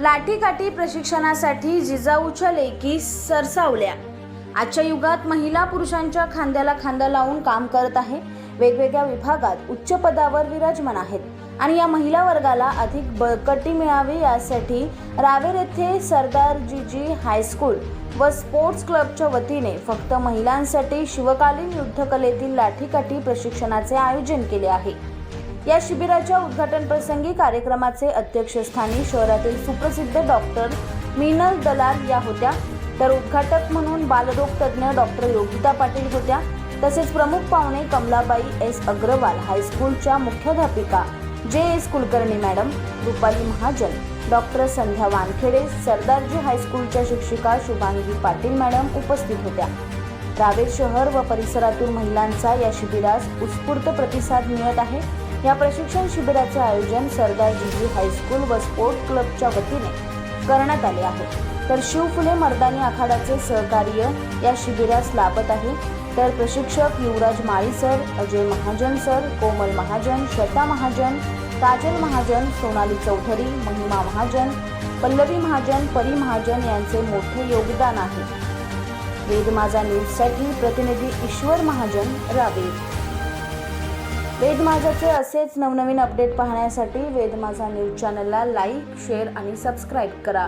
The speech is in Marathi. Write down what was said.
लाठीकाठी प्रशिक्षणासाठी जिजाऊच्या लेकी सरसावल्या. आजच्या युगात महिला पुरुषांच्या खांद्याला खांदा लावून काम करत आहे. वेगवेगळ्या विभागात उच्च पदावर विराजमान आहेत आणि या महिला वर्गाला अधिक बळकटी मिळावी यासाठी रावेर येथे सरदारजीजी हायस्कूल व स्पोर्ट्स क्लबच्या वतीने फक्त महिलांसाठी शिवकालीन युद्धकलेतील लाठीकाठी प्रशिक्षणाचे आयोजन केले आहे. या शिबिराच्या उद्घाटन प्रसंगी कार्यक्रमाचे अध्यक्षस्थानी शहरातील सुप्रसिद्ध डॉक्टर मीनल दलाल या होत्या. तर उद्घाटक म्हणून बालरोग तज्ज्ञ डॉक्टर योगिता पाटील होत्या. तसेच प्रमुख पाहुणे कमलाबाई एस. अग्रवाल हायस्कूलच्या मुख्याध्यापिका J. S. Kulkarni madam Rupali Mahajan doctor Sandhya Wankhede Sardarji हायस्कूलच्या शिक्षिका शुभांगी पाटील मॅडम उपस्थित होत्या. रावेर शहर व परिसरातून महिलांचा या शिबिरास उत्स्फूर्त प्रतिसाद मिळत आहे. या प्रशिक्षण शिबिराचे आयोजन सरदार सरदारजीजी हायस्कूल व स्पोर्ट क्लबच्या वतीने करण्यात आले आहे. तर शिवफुले मर्दानी आखाड्याचे सहकार्य या शिबिरास लाभत आहे. तर प्रशिक्षक युवराज माळी सर अजय महाजन सर कोमल महाजन श्वेता महाजन काजल महाजन सोनाली चौधरी महिमा महाजन पल्लवी महाजन परी महाजन यांचे मोठे योगदान आहे. वेदमाजा न्यूजसाठी प्रतिनिधी ईश्वर महाजन रावेर. वेदमाझाचे असेच नवनवीन अपडेट पाहण्यासाठी वेद माझा न्यूज चॅनलला लाईक शेअर आणि सबस्क्राईब करा.